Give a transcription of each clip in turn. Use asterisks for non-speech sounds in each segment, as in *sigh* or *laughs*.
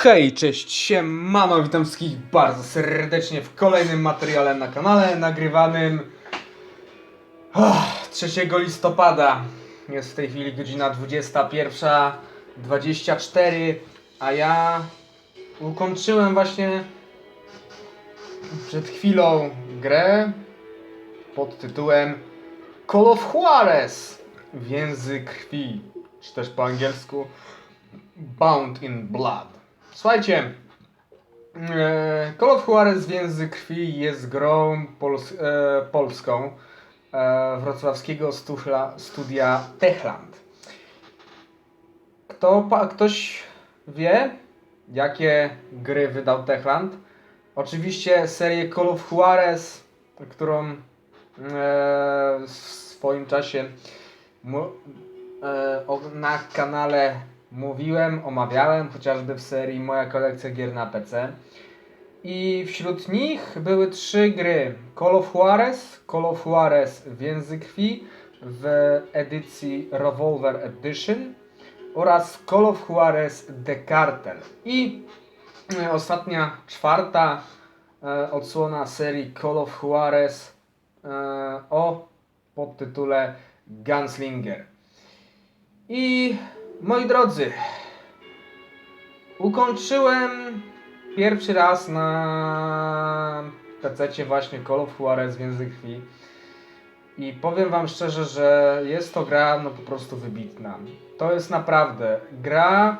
Hej, cześć, siemano, witam wszystkich bardzo serdecznie w kolejnym materiale na kanale nagrywanym oh, 3 listopada. Jest w tej chwili godzina 21.24, a ja ukończyłem właśnie przed chwilą grę pod tytułem Call of Juarez Więzy krwi, czy też po angielsku Bound in Blood. Słuchajcie, e, Call of Juarez Więzy Krwi jest grą pols e, polską e, wrocławskiego studia, Techland. Kto, pa, ktoś wie, jakie gry wydał Techland? Oczywiście serię Call of Juarez, którą e, w swoim czasie e, na kanale mówiłem, omawiałem, chociażby w serii Moja kolekcja gier na PC. I wśród nich były trzy gry: Call of Juarez, Call of Juarez Więzy Krwi w edycji Revolver Edition oraz Call of Juarez The Cartel. I e, ostatnia, czwarta e, odsłona serii Call of Juarez e, o podtytule Gunslinger. I moi drodzy, ukończyłem pierwszy raz na PC właśnie Call of Juarez Więzy Krwi. I powiem wam szczerze, że jest to gra no po prostu wybitna. To jest naprawdę gra.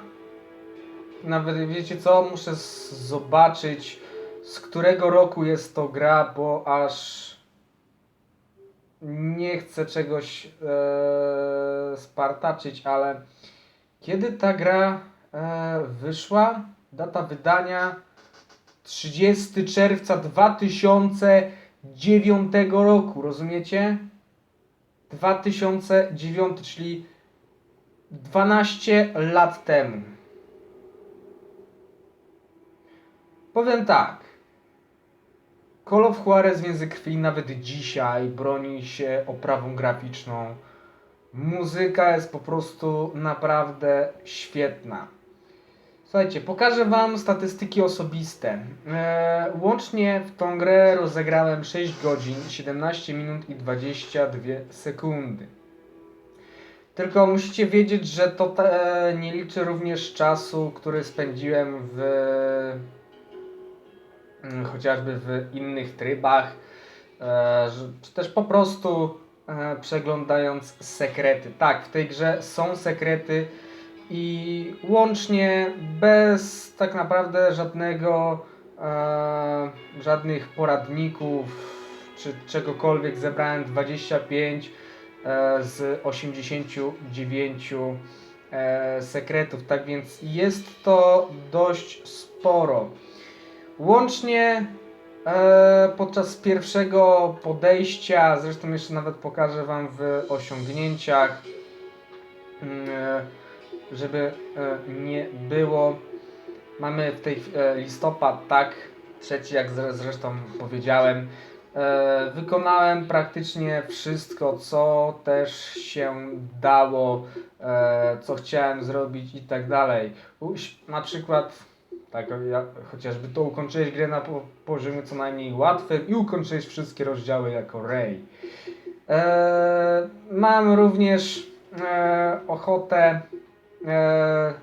Nawet wiecie co, muszę zobaczyć z którego roku jest to gra, bo aż nie chcę czegoś e, spartaczyć, ale kiedy ta gra e, wyszła? Data wydania 30 czerwca 2009 roku, rozumiecie? 2009, czyli 12 lat temu. Powiem tak. Call of Juarez Więzy Krwi nawet dzisiaj broni się oprawą graficzną. Muzyka jest po prostu naprawdę świetna. Słuchajcie, pokażę Wam statystyki osobiste. Eee, łącznie w tą grę rozegrałem 6 godzin, 17 minut i 22 sekundy. Tylko musicie wiedzieć, że to te, nie liczy również czasu, który spędziłem w mm, chociażby w innych trybach, e, czy też po prostu e, przeglądając sekrety. Tak, w tej grze są sekrety i łącznie bez tak naprawdę żadnego e, żadnych poradników czy czegokolwiek zebrałem 25 e, z 89 e, sekretów, tak więc jest to dość sporo. Łącznie e, podczas pierwszego podejścia, zresztą jeszcze nawet pokażę Wam w osiągnięciach, mm, e, żeby e, nie było. Mamy w tej e, listopad, tak, trzeci jak zre- zresztą powiedziałem. Wykonałem praktycznie wszystko, co też się dało, co chciałem zrobić i tak dalej. Na przykład tak, ja, chociażby to ukończyłeś grę na po, poziomie co najmniej łatwym i ukończyłeś wszystkie rozdziały jako Ray. E, mam również e, ochotę e,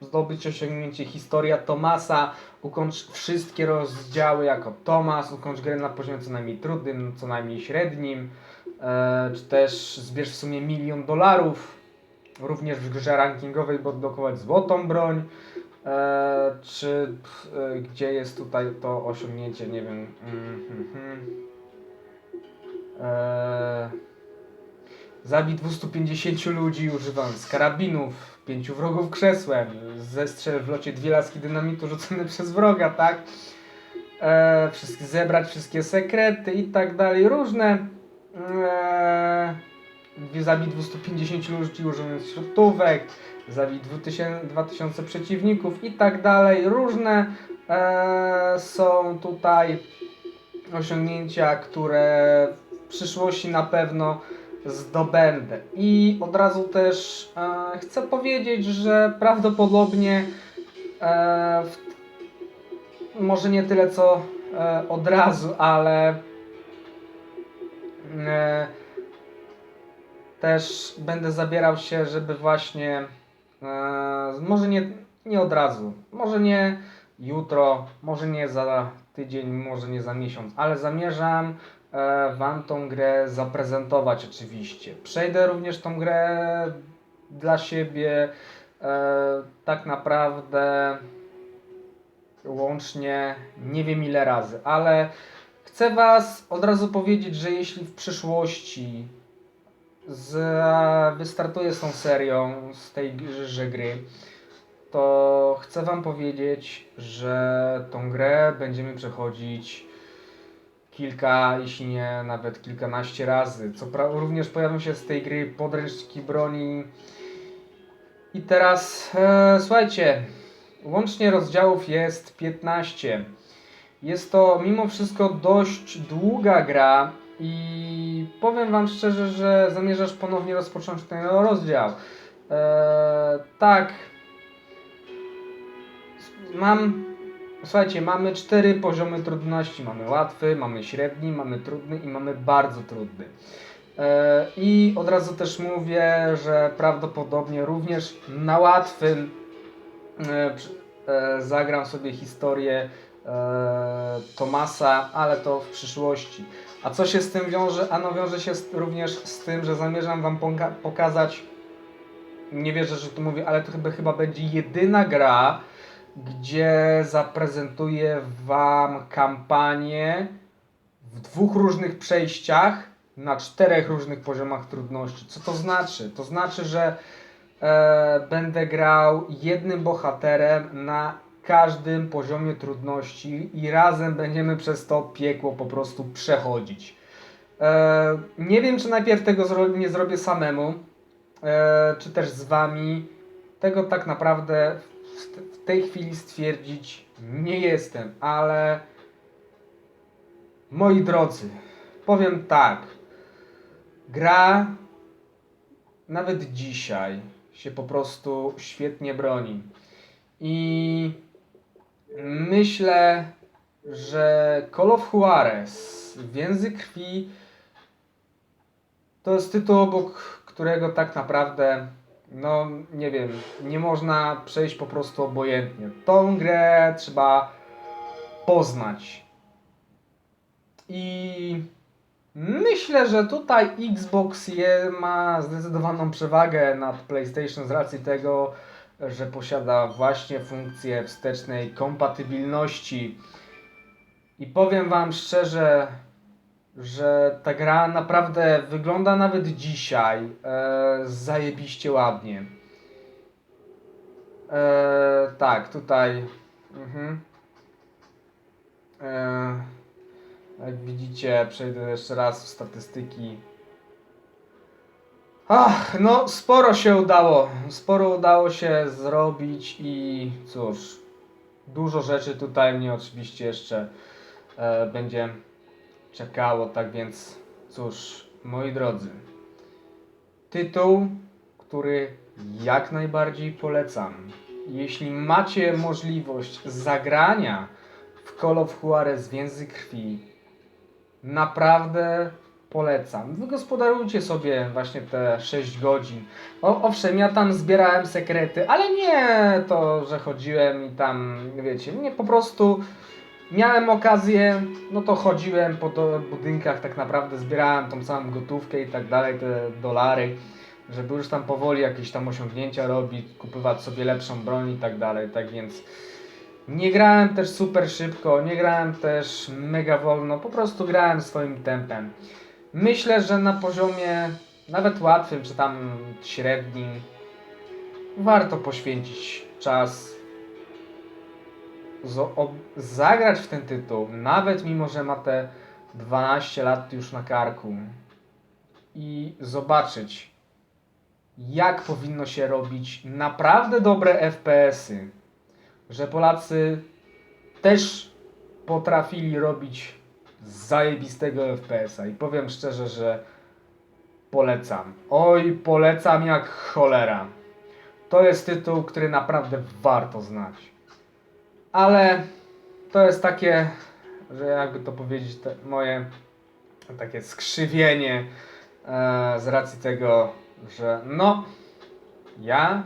zdobyć osiągnięcie historia Tomasa, ukończ wszystkie rozdziały jako Tomas, ukończ grę na poziomie co najmniej trudnym, co najmniej średnim, e, czy też zbierz w sumie milion dolarów, również w grze rankingowej, by odblokować złotą broń. E, czy e, gdzie jest tutaj to osiągnięcie, nie wiem. Mm, mm, mm. E, zabij 250 ludzi używając karabinów, pięciu wrogów krzesłem, zestrzel w locie dwie laski dynamitu rzucone *laughs* przez wroga, tak? E, wszystkie, zebrać wszystkie sekrety i tak dalej, różne. E, zabij 250 ludzi używając śrutówek, zabij 2000, 2000 przeciwników i tak dalej. Różne e, są tutaj osiągnięcia, które w przyszłości na pewno zdobędę. I od razu też e, chcę powiedzieć, że prawdopodobnie e, w, może nie tyle co e, od razu, ale e, też będę zabierał się, żeby właśnie e, może nie, nie od razu, może nie jutro, może nie za tydzień, może nie za miesiąc, ale zamierzam e, Wam tą grę zaprezentować oczywiście. Przejdę również tą grę dla siebie e, tak naprawdę łącznie nie wiem ile razy, ale chcę Was od razu powiedzieć, że jeśli w przyszłości z, wystartuję z tą serią, z tej gry, to chcę Wam powiedzieć, że tą grę będziemy przechodzić kilka, jeśli nie nawet kilkanaście razy. Co pra- również pojawią się z tej gry podręczniki broni. I teraz e, słuchajcie, łącznie rozdziałów jest 15. Jest to mimo wszystko dość długa gra i powiem Wam szczerze, że zamierzasz ponownie rozpocząć ten rozdział. E, tak. Mam. Słuchajcie, mamy cztery poziomy trudności. Mamy łatwy, mamy średni, mamy trudny i mamy bardzo trudny. E, I od razu też mówię, że prawdopodobnie również na łatwym e, e, zagram sobie historię e, Tomasa, ale to w przyszłości. A co się z tym wiąże? Ano wiąże się z, również z tym, że zamierzam Wam poka- pokazać, nie wierzę, że to mówię, ale to chyba, chyba będzie jedyna gra, gdzie zaprezentuję Wam kampanię w dwóch różnych przejściach na czterech różnych poziomach trudności. Co to znaczy? To znaczy, że e, będę grał jednym bohaterem na każdym poziomie trudności i razem będziemy przez to piekło po prostu przechodzić. E, nie wiem, czy najpierw tego zro- nie zrobię samemu, e, czy też z wami. Tego tak naprawdę w, w tej chwili stwierdzić nie jestem, ale moi drodzy, powiem tak. Gra nawet dzisiaj się po prostu świetnie broni. I myślę, że Call of Juarez, Więzy Krwi, to jest tytuł, obok którego tak naprawdę, no nie wiem, nie można przejść po prostu obojętnie. Tą grę trzeba poznać. I myślę, że tutaj Xbox je, ma zdecydowaną przewagę nad PlayStation z racji tego, że posiada właśnie funkcję wstecznej kompatybilności. I powiem Wam szczerze, że ta gra naprawdę wygląda nawet dzisiaj e, zajebiście ładnie. E, tak, tutaj. Mhm. E, jak widzicie, przejdę jeszcze raz w statystyki. Ach, no sporo się udało. Sporo udało się zrobić i cóż, dużo rzeczy tutaj mnie oczywiście jeszcze e, będzie czekało, tak więc cóż, moi drodzy. Tytuł, który jak najbardziej polecam. Jeśli macie możliwość zagrania w Call of Juarez Więzy Krwi, naprawdę polecam. Wygospodarujcie sobie właśnie te 6 godzin. O, owszem, ja tam zbierałem sekrety, ale nie to, że chodziłem i tam, wiecie, nie po prostu miałem okazję, no to chodziłem po do budynkach, tak naprawdę zbierałem tą samą gotówkę i tak dalej, te dolary, żeby już tam powoli jakieś tam osiągnięcia robić, kupować sobie lepszą broń i tak dalej, tak więc nie grałem też super szybko, nie grałem też mega wolno, po prostu grałem swoim tempem. Myślę, że na poziomie nawet łatwym, czy tam średnim, warto poświęcić czas, zagrać w ten tytuł, nawet mimo, że ma te 12 lat już na karku i zobaczyć, jak powinno się robić naprawdę dobre FPS-y. Że Polacy też potrafili robić zajebistego FPS-a. I powiem szczerze, że polecam. Oj, polecam jak cholera. To jest tytuł, który naprawdę warto znać. ale to jest takie, że jakby to powiedzieć, moje takie skrzywienie e, z racji tego, że no, ja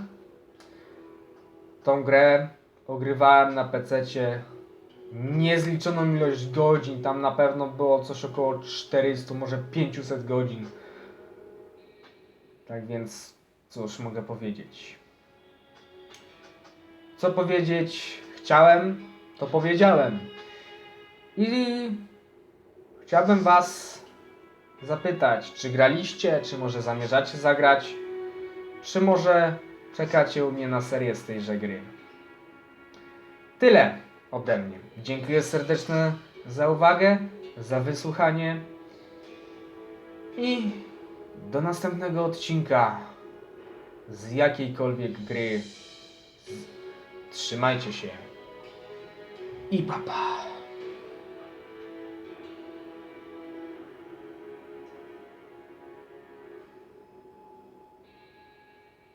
tą grę ogrywałem na PC-cie niezliczoną ilość godzin, tam na pewno było coś około 400, może 500 godzin. Tak więc, cóż mogę powiedzieć. Co powiedzieć chciałem, to powiedziałem. I chciałbym Was zapytać, czy graliście, czy może zamierzacie zagrać, czy może czekacie u mnie na serię z tejże gry. Tyle ode mnie. Dziękuję serdecznie za uwagę, za wysłuchanie i do następnego odcinka z jakiejkolwiek gry. Trzymajcie się i papa. Pa.